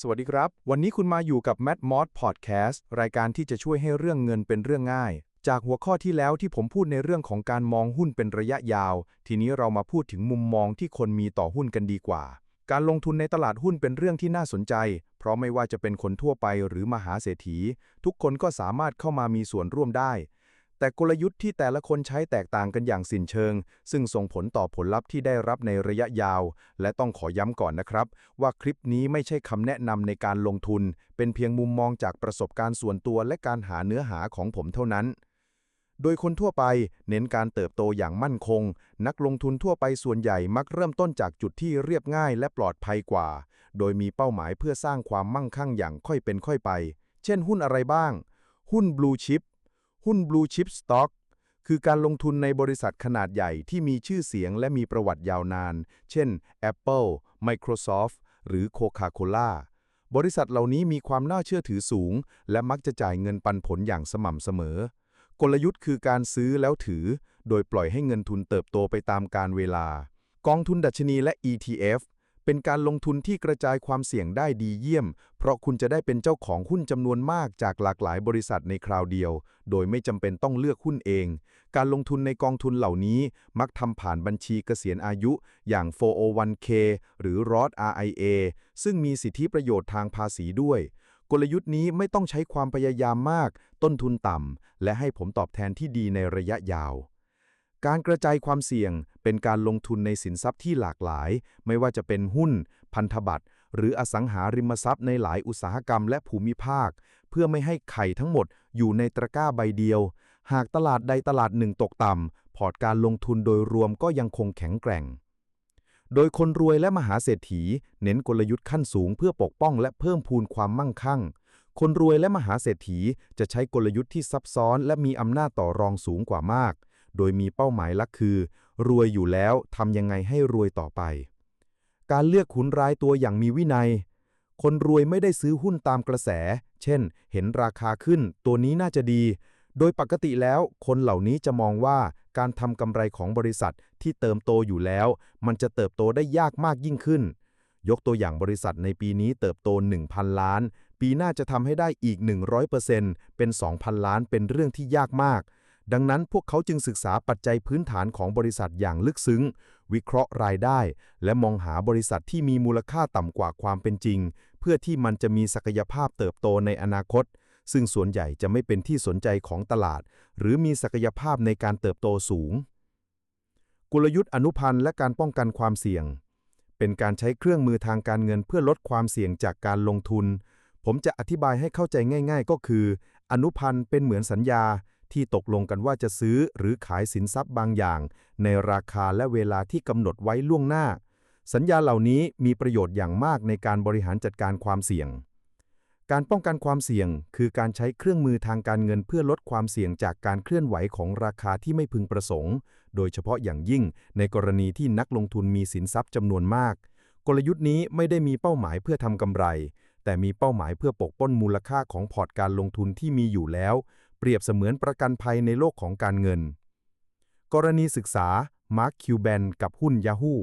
สวัสดีครับ วันนี้คุณมาอยู่กับ m a t Mod Podcast รายการที่จะช่วยให้เรื่องเงินเป็นเรื่องง่าย จากหัวข้อที่แล้วที่ผมพูดในเรื่องของการมองหุ้นเป็นระยะยาว ทีนี้เรามาพูดถึงมุมมองที่คนมีต่อหุ้นกันดีกว่า การลงทุนในตลาดหุ้นเป็นเรื่องที่น่าสนใจ เพราะไม่ว่าจะเป็นคนทั่วไปหรือมหาเศรษฐี ทุกคนก็สามารถเข้ามามีส่วนร่วมได้ แต่กลยุทธ์ที่แต่ละคนใช้แตกต่างกันอย่างสิ้นเชิง ซึ่งส่งผลต่อผลลัพธ์ที่ได้รับในระยะยาว และต้องขอย้ำก่อนนะครับ ว่าคลิปนี้ไม่ใช่คำแนะนำในการลงทุน เป็นเพียงมุมมองจากประสบการณ์ส่วนตัวและการหาเนื้อหาของผมเท่านั้น โดยคนทั่วไป เน้นการเติบโตอย่างมั่นคง นักลงทุนทั่วไปส่วนใหญ่มักเริ่มต้นจากจุดที่เรียบง่ายและปลอดภัยกว่า โดยมีเป้าหมายเพื่อสร้างความมั่งคั่งอย่างค่อยเป็นค่อยไป เช่นหุ้นอะไรบ้าง หุ้น Blue Chip หุ้น Blue Chip Stock คือการลงทุนในบริษัทขนาดใหญ่ที่มีชื่อเสียงและมีประวัติยาวนาน เช่น Apple Microsoft หรือ Coca-Cola บริษัทเหล่านี้มีความน่าเชื่อถือสูง และมักจะจ่ายเงินปันผลอย่างสม่ำเสมอ กลยุทธ์คือการซื้อแล้วถือ โดยปล่อยให้เงินทุนเติบโตไปตามกาลเวลา กองทุนดัชนีและ ETF เป็นการลงทุนที่กระจายความเสี่ยงได้ดีเยี่ยม เพราะคุณจะได้เป็นเจ้าของหุ้นจำนวนมากจากหลากหลายบริษัทในคราวเดียว โดยไม่จำเป็นต้องเลือกหุ้นเอง การลงทุนในกองทุนเหล่านี้มักทำผ่านบัญชีเกษียณอายุอย่าง 401k หรือ Roth RIA ซึ่งมีสิทธิประโยชน์ทางภาษีด้วย กลยุทธ์นี้ไม่ต้องใช้ความพยายามมาก ต้นทุนต่ำและให้ผมตอบแทนที่ดีในระยะยาวการกระจายความเสี่ยง เป็นการลงทุนในสินทรัพย์ที่หลากหลาย ไม่ว่าจะเป็นหุ้น พันธบัตร หรืออสังหาริมทรัพย์ในหลายอุตสาหกรรมและภูมิภาค เพื่อไม่ให้ไข่ทั้งหมดอยู่ในตะกร้าใบเดียว หากตลาดใดตลาดหนึ่งตกต่ำ พอร์ตการลงทุนโดยรวมก็ยังคงแข็งแกร่ง โดยคนรวยและมหาเศรษฐี เน้นกลยุทธ์ขั้นสูงเพื่อปกป้องและเพิ่มพูนความมั่งคั่ง คนรวยและมหาเศรษฐีจะใช้กลยุทธ์ที่ซับซ้อน และมีอำนาจต่อรองสูงกว่ามาก โดยมีเป้าหมายลักคือ รวยอยู่แล้วทำยังไงให้รวยต่อไป การเลือกขุนรายตัวอย่างมีวินัย คนรวยไม่ได้ซื้อหุ้นตามกระแส เช่น เห็นราคาขึ้น ตัวนี้น่าจะดี โดยปกติแล้ว คนเหล่านี้จะมองว่าการทำกำไรของบริษัทที่เติมโตอยู่แล้ว มันจะเติบโตได้ยากมากยิ่งขึ้น ยกตัวอย่างบริษัทในปีนี้เติบโต 1,000 ล้าน ปีหน้าจะทำให้ได้อีก 100%เป็น 2,000 ล้านเป็นเรื่องที่ยากมาก ดังนั้นพวกเขาจึงศึกษาปัจจัยพื้นฐานของบริษัทอย่างลึกซึ้ง วิเคราะห์รายได้ และมองหาบริษัทที่มีมูลค่าต่ำกว่าความเป็นจริง เพื่อที่มันจะมีศักยภาพเติบโตในอนาคต ซึ่งส่วนใหญ่จะไม่เป็นที่สนใจของตลาด หรือมีศักยภาพในการเติบโตสูง กลยุทธ์อนุพันธ์และการป้องกันความเสี่ยง เป็นการใช้เครื่องมือทางการเงินเพื่อลดความเสี่ยงจากการลงทุน ผมจะอธิบายให้เข้าใจง่าย ๆ ก็คือ อนุพันธ์เป็นเหมือนสัญญา ที่ตกลงกันว่าจะซื้อหรือขายสินทรัพย์บางอย่าง ในราคาและเวลาที่กำหนดไว้ล่วงหน้า สัญญาเหล่านี้มีประโยชน์อย่างมากในการบริหารจัดการความเสี่ยง การป้องกันความเสี่ยง คือการใช้เครื่องมือทางการเงินเพื่อลดความเสี่ยงจากการเคลื่อนไหวของราคาที่ไม่พึงประสงค์ โดยเฉพาะอย่างยิ่ง ในกรณีที่นักลงทุนมีสินทรัพย์จำนวนมาก กลยุทธ์นี้ไม่ได้มีเป้าหมายเพื่อทำกำไรแต่มีเป้าหมายเพื่อปกป้องมูลค่าของพอร์ตการลงทุนที่มีอยู่แล้ว เปรียบเสมือนประกันภัยในโลกของการเงิน กรณีศึกษามาร์คคิวแบนกับหุ้น Yahoo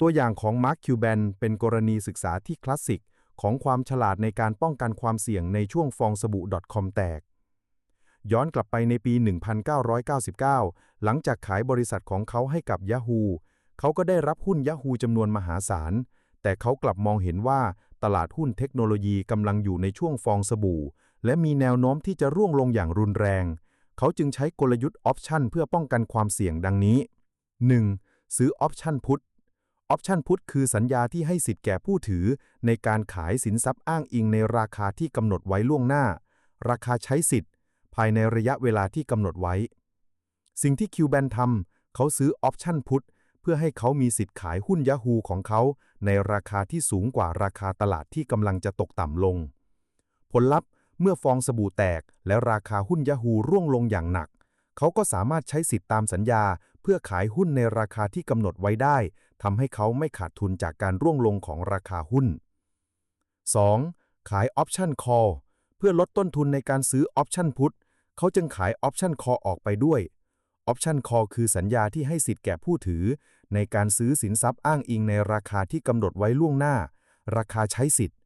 ตัวอย่างของมาร์คคิวแบนเป็นกรณีศึกษาที่คลาสสิกของความฉลาดในการป้องกันความเสี่ยงในช่วงฟองสบู่ .com แตก ย้อนกลับไปในปี 1999 หลังจากขายบริษัทของเขาให้กับ Yahoo เขาก็ได้รับหุ้น Yahoo จำนวนมหาศาล แต่เขากลับมองเห็นว่าตลาดหุ้นเทคโนโลยีกำลังอยู่ในช่วงฟองสบู่ และมีแนวโน้มที่จะร่วงลงอย่างรุนแรง เขาจึงใช้กลยุทธ์ออปชันเพื่อป้องกันความเสี่ยงดังนี้ 1. ซื้อออปชันพุทออปชันพุทคือสัญญาที่ให้สิทธิ์แก่ผู้ถือ ในการขายสินทรัพย์อ้างอิงในราคาที่กำหนดไว้ล่วงหน้า ราคาใช้สิทธิ์ ภายในระยะเวลาที่กำหนดไว้ สิ่งที่คิวแบนทำเขาซื้อออปชันพุทเพื่อให้เขามีสิทธิ์ขายหุ้น Yahoo ของเขา ในราคาที่สูงกว่าราคาตลาดที่กำลังจะตกต่ำลง ผลลัพธ์ เมื่อฟองสบู่แตกและราคาหุ้น Yahoo ร่วงลงอย่างหนัก เขาก็สามารถใช้สิทธิ์ตามสัญญา เพื่อขายหุ้นในราคาที่กำหนดไว้ได้ทำให้เขาไม่ขาดทุนจากการร่วงลงของราคาหุ้น 2. ขายออปชันคอลเพื่อลดต้นทุนในการซื้อออปชันพุทเขาจึงขายออปชันคอออกไปด้วยออปชันคอคือสัญญาที่ให้สิทธิ์แก่ผู้ถือ ในการซื้อสินทรัพย์อ้างอิงในราคาที่กำหนดไว้ล่วงหน้า ราคาใช้สิทธิ์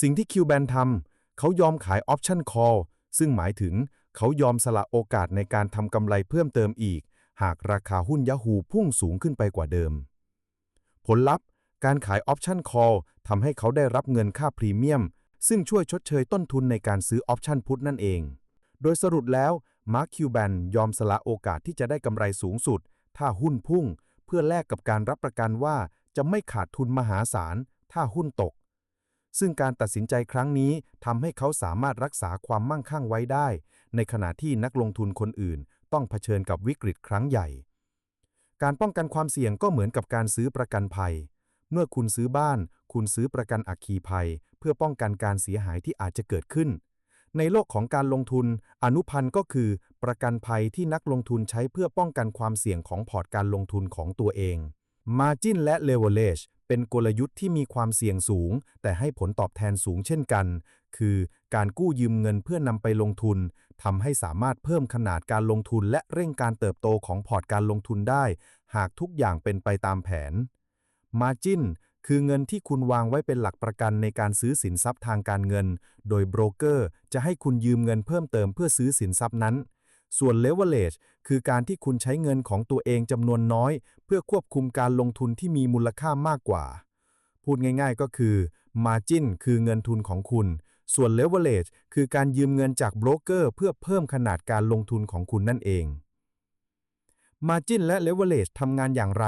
สิ่งที่คิวแบนทำ เขายอมขาย Option Call ซึ่งหมายถึงเขายอมสละโอกาสในการทำกำไรเพิ่มเติมอีก หากราคาหุ้น Yahoo พุ่งสูงขึ้นไปกว่าเดิม ผลลัพธ์ การขาย Option Call ทำให้เขาได้รับเงินค่าพรีเมียม ซึ่งช่วยชดเชยต้นทุนในการซื้อ Option Put นั่นเอง โดยสรุปแล้วมาร์คคิวแบนยอมสละโอกาสที่จะได้กำไรสูงสุด ถ้าหุ้นพุ่ง เพื่อแลกกับการรับประกันว่าจะไม่ขาดทุนมหาศาล ถ้าหุ้นตก ซึ่งการตัดสินใจครั้งนี้ทำให้เขาสามารถรักษาความมั่งคั่งไว้ได้ ในขณะที่นักลงทุนคนอื่น ต้องเผชิญกับวิกฤตครั้งใหญ่ การป้องกันความเสี่ยงก็เหมือนกับการซื้อประกันภัย เมื่อคุณซื้อบ้าน คุณซื้อประกันอัคคีภัย เพื่อป้องกันการเสียหายที่อาจจะเกิดขึ้น ในโลกของการลงทุน อนุพันธ์ก็คือ ประกันภัยที่นักลงทุนใช้เพื่อป้องกันความเสี่ยงของพอร์ตการลงทุนของตัวเอง Margin และ Leverage เป็นกลยุทธ์ที่มีความเสี่ยงสูง แต่ให้ผลตอบแทนสูงเช่นกัน คือการกู้ยืมเงินเพื่อนำไปลงทุนทำให้สามารถเพิ่มขนาดการลงทุนและเร่งการเติบโตของพอร์ตการลงทุนได้ หากทุกอย่างเป็นไปตามแผน Margin คือเงินที่คุณวางไว้เป็นหลักประกันในการซื้อสินทรัพย์ทางการเงิน โดยโบรกเกอร์จะให้คุณยืมเงินเพิ่มเติมเพื่อซื้อสินทรัพย์นั้น ส่วน leverage คือการที่คุณใช้เงินของตัวเองจำนวนน้อย เพื่อควบคุมการลงทุนที่มีมูลค่ามากกว่า พูดง่ายๆก็คือ margin คือเงินทุนของคุณ ส่วน leverage คือการยืมเงินจากโบรกเกอร์เพื่อเพิ่มขนาดการลงทุนของคุณนั่นเอง margin และ leverage ทำงานอย่างไร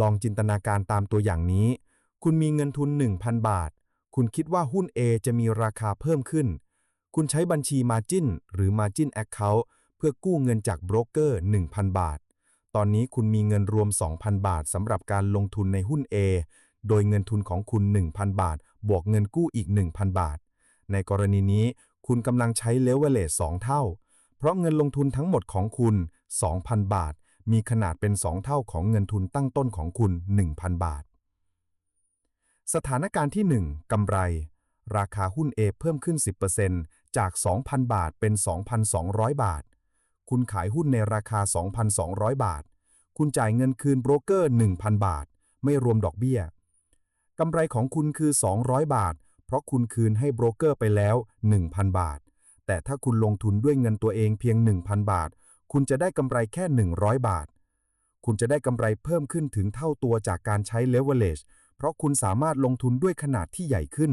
ลองจินตนาการตามตัวอย่างนี้ คุณมีเงินทุน 1,000 บาท คุณคิดว่าหุ้น A จะมีราคาเพิ่มขึ้น คุณใช้บัญชี Margin หรือ Margin Account เพื่อกู้เงินจากโบรกเกอร์ 1,000 บาท ตอนนี้คุณมีเงินรวม 2,000 บาทสำหรับการลงทุนในหุ้น A โดยเงินทุนของคุณ 1,000 บาท บวกเงินกู้อีก 1,000 บาท ในกรณีนี้คุณกำลังใช้เลเวลเลส2เท่า เพราะเงินลงทุนทั้งหมดของคุณ 2,000 บาท มีขนาดเป็น 2 เท่าของเงินทุนตั้งต้นของคุณ 1,000 บาท สถานการณ์ที่ 1กำไร ราคาหุ้น A เพิ่มขึ้น 10% จาก 2,000 บาทเป็น 2,200 บาท คุณขายหุ้นในราคา 2,200 บาท คุณจ่ายเงินคืนโบรกเกอร์ 1,000 บาท ไม่รวมดอกเบี้ยกำไรของคุณคือ 200 บาท เพราะคุณคืนให้โบรกเกอร์ไปแล้ว 1,000 บาท แต่ถ้าคุณลงทุนด้วยเงินตัวเองเพียง 1,000 บาท คุณจะได้กำไรแค่ 100 บาท คุณจะได้กำไรเพิ่มขึ้นถึงเท่าตัวจากการใช้ leverage เพราะคุณสามารถลงทุนด้วยขนาดที่ใหญ่ขึ้น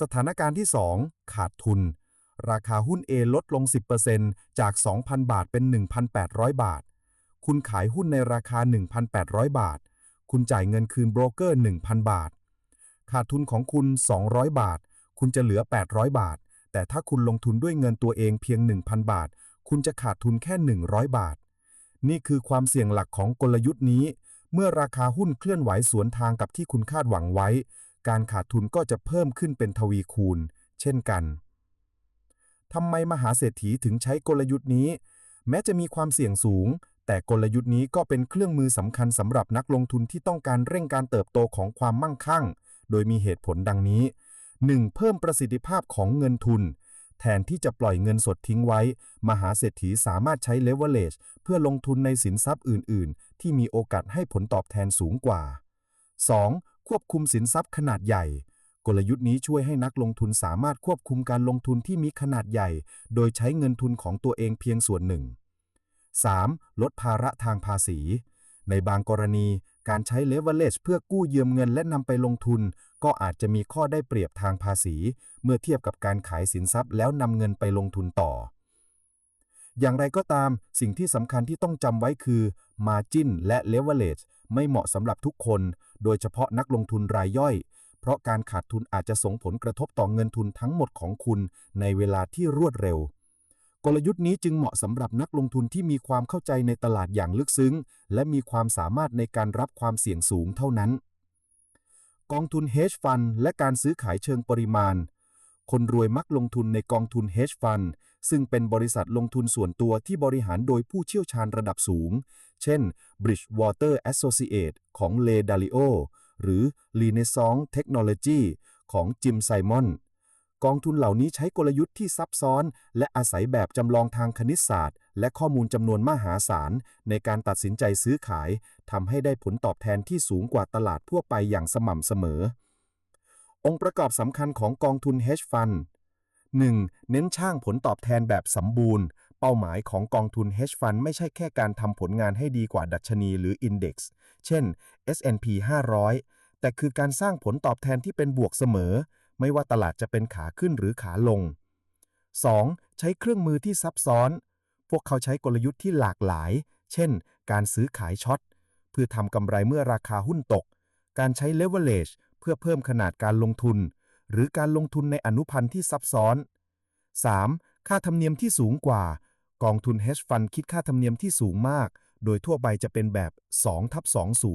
สถานการณ์ที่ 2 ขาดทุน ราคาหุ้น A ลดลง 10%จาก 2,000 บาทเป็น 1,800 บาท คุณขายหุ้นในราคา 1,800 บาท คุณจ่ายเงินคืนโบรกเกอร์ 1,000 บาท ขาดทุนของคุณ 200 บาท คุณจะเหลือ 800 บาท แต่ถ้าคุณลงทุนด้วยเงินตัวเองเพียง 1,000 บาท คุณจะขาดทุนแค่ 100 บาท นี่คือความเสี่ยงหลักของกลยุทธ์นี้ เมื่อราคาหุ้นเคลื่อนไหวสวนทางกับที่คุณคาดหวังไว้ การขาดทุนก็จะเพิ่มขึ้นเป็นทวีคูณ เช่นกัน ทำไมมหาเศรษฐีถึงใช้กลยุทธ์นี้ แม้จะมีความเสี่ยงสูง แต่กลยุทธ์นี้ก็เป็นเครื่องมือสำคัญสำหรับนักลงทุนที่ต้องการเร่งการเติบโตของความมั่งคั่ง โดยมีเหตุผลดังนี้ 1. เพิ่มประสิทธิภาพของเงินทุน แทนที่จะปล่อยเงินสดทิ้งไว้ มหาเศรษฐีสามารถใช้ leverage เพื่อลงทุนในสินทรัพย์อื่น ๆ ที่มีโอกาสให้ผลตอบแทนสูงกว่า 2. ควบคุมสินทรัพย์ขนาดใหญ่ กลยุทธ์นี้ช่วยให้นักลงทุนสามารถควบคุมการลงทุนที่มีขนาดใหญ่ โดยใช้เงินทุนของตัวเองเพียงส่วนหนึ่ง 3. ลดภาระทางภาษี ในบางกรณีการใช้ leverage เพื่อกู้ยืมเงินและนำไปลงทุน ก็อาจจะมีข้อได้เปรียบทางภาษี เมื่อเทียบกับการขายสินทรัพย์แล้วนำเงินไปลงทุนต่อ อย่างไรก็ตาม สิ่งที่สำคัญที่ต้องจำไว้คือ margin และ leverage ไม่เหมาะสำหรับทุกคน โดยเฉพาะนักลงทุนรายย่อย เพราะการขาดทุนอาจจะส่งผลกระทบต่อเงินทุนทั้งหมดของคุณในเวลาที่รวดเร็ว กลยุทธ์นี้จึงเหมาะสำหรับนักลงทุนที่มีความเข้าใจในตลาดอย่างลึกซึ้ง และมีความสามารถในการรับความเสี่ยงสูงเท่านั้น กองทุน hedge fund และการซื้อขายเชิงปริมาณคนรวยมักลงทุนในกองทุน hedge fund ซึ่งเป็นบริษัทลงทุนส่วนตัวที่บริหารโดยผู้เชี่ยวชาญระดับสูง เช่น Bridgewater Associate ของ Ray Dalio หรือ Renaissance Technology ของ Jim Simon กองทุนเหล่านี้ใช้กลยุทธ์ที่ซับซ้อน และอาศัยแบบจำลองทางคณิตศาสตร์ และข้อมูลจำนวนมหาศาล ในการตัดสินใจซื้อขายทำให้ได้ผลตอบแทนที่สูงกว่าตลาดทั่วไปอย่างสม่ำเสมอ องค์ประกอบสำคัญของกองทุน Hedge Fund 1. เน้นช่างผลตอบแทนแบบสมบูรณ์ เป้าหมายของกองทุน Hedge Fund ไม่ใช่แค่การทำผลงานให้ดีกว่าดัชนีหรือ Index เช่น S&P 500 แต่คือการสร้างผลตอบแทนที่เป็นบวกเสมอ ไม่ว่าตลาดจะเป็นขาขึ้นหรือขาลง 2. ใช้เครื่องมือที่ซับซ้อน พวกเขาใช้กลยุทธ์ที่หลากหลาย เช่น การซื้อขายช็อต เพื่อทำกำไรเมื่อราคาหุ้นตก การใช้ leverage เพื่อเพิ่มขนาดการลงทุน หรือการลงทุนในอนุพันธ์ที่ซับซ้อน 3. ค่าธรรมเนียมที่สูงกว่า กองทุน hedge fund คิดค่าธรรมเนียมที่สูงมาก โดยทั่วไปจะเป็นแบบ2ทับ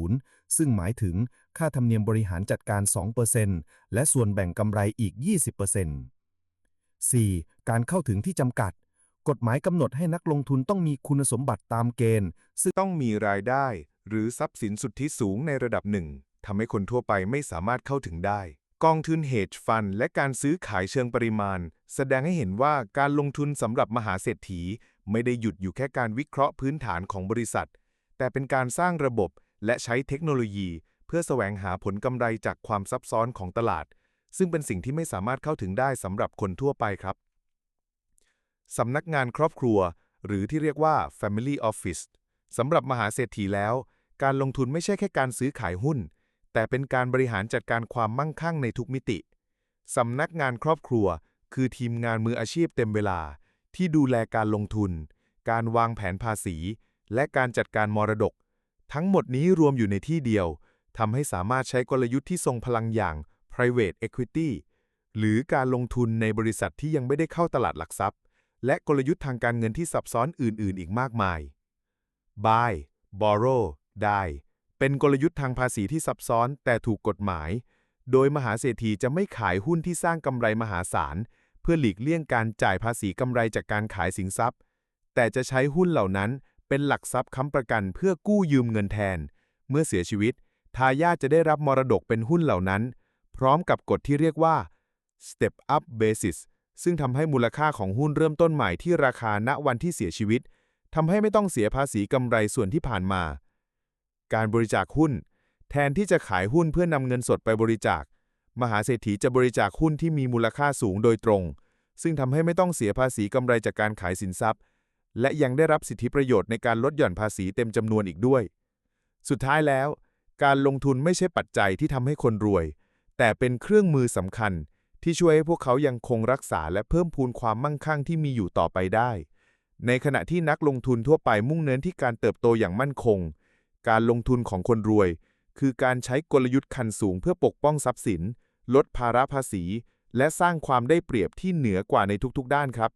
20 ซึ่งหมายถึงค่าธรรมเนียมบริหารจัดการ 2%และส่วนแบ่งกำไรอีก 20% 4. การเข้าถึงที่จำกัด กฎหมายกำหนดให้นักลงทุนต้องมีคุณสมบัติตามเกณฑ์ ซึ่งต้องมีรายได้ หรือทรัพย์สินสุทธิสูงในระดับหนึ่งทำให้คนทั่วไปไม่สามารถเข้าถึงได้ กองทุน hedge fund และการซื้อขายเชิงปริมาณ แสดงให้เห็นว่าการลงทุนสำหรับมหาเศรษฐี ไม่ได้หยุดอยู่แค่การวิเคราะห์พื้นฐานของบริษัท แต่เป็นการสร้างระบบและใช้เทคโนโลยี เพื่อแสวงหาผลกำไรจากความซับซ้อนของตลาด ซึ่งเป็นสิ่งที่ไม่สามารถเข้าถึงได้สำหรับคนทั่วไปครับสำนักงานครอบครัว หรือที่เรียกว่า Family Office สำหรับมหาเศรษฐีแล้ว การลงทุนไม่ใช่แค่การซื้อขายหุ้น แต่เป็นการบริหารจัดการความมั่งคั่งในทุกมิติสำนักงานครอบครัว คือทีมงานมืออาชีพเต็มเวลา ที่ดูแลการลงทุน การวางแผนภาษี และการจัดการมรดก ทั้งหมดนี้รวมอยู่ในที่เดียวทำให้สามารถใช้กลยุทธ์ที่ทรงพลังอย่าง private equity หรือการลงทุนในบริษัทที่ยังไม่ได้เข้าตลาดหลักทรัพย์ และกลยุทธ์ทางการเงินที่ซับซ้อนอื่น ๆ อีกมากมาย buy borrow die เป็นกลยุทธ์ทางภาษีที่ซับซ้อนแต่ถูกกฎหมาย โดยมหาเศรษฐีจะไม่ขายหุ้นที่สร้างกำไรมหาศาล พื่อหลีกเลี่ยงการจ่ายภาษีกำไรจากการขายสินทรัพย์ แต่จะใช้หุ้นเหล่านั้นเป็นหลักทรัพย์ค้ำประกันเพื่อกู้ยืมเงินแทน เมื่อเสียชีวิต ทายาทจะได้รับมรดกเป็นหุ้นเหล่านั้น พร้อมกับกฎที่เรียกว่า step up basis ซึ่งทำให้มูลค่าของหุ้นเริ่มต้นใหม่ที่ราคาณวันที่เสียชีวิตทำให้ไม่ต้องเสียภาษีกำไรส่วนที่ผ่านมา การบริจาคหุ้น แทนที่จะขายหุ้นเพื่อนำเงินสดไปบริจาค มหาเศรษฐีจะบริจาคหุ้นที่มีมูลค่าสูงโดยตรง ซึ่งทำให้ไม่ต้องเสียภาษีกำไรจากการขายสินทรัพย์ และยังได้รับสิทธิประโยชน์ในการลดหย่อนภาษีเต็มจำนวนอีกด้วย สุดท้ายแล้ว การลงทุนไม่ใช่ปัจจัยที่ทำให้คนรวย แต่เป็นเครื่องมือสำคัญ ที่ช่วยให้พวกเขายังคงรักษาและเพิ่มพูนความมั่งคั่งที่มีอยู่ต่อไปได้ ในขณะที่นักลงทุนทั่วไปมุ่งเน้นที่การเติบโตอย่างมั่นคง การลงทุนของคนรวย คือการใช้กลยุทธ์คันสูงเพื่อปกป้องทรัพย์สิน ลดภาระภาษี และสร้างความได้เปรียบที่เหนือกว่าในทุกๆ ด้านครับ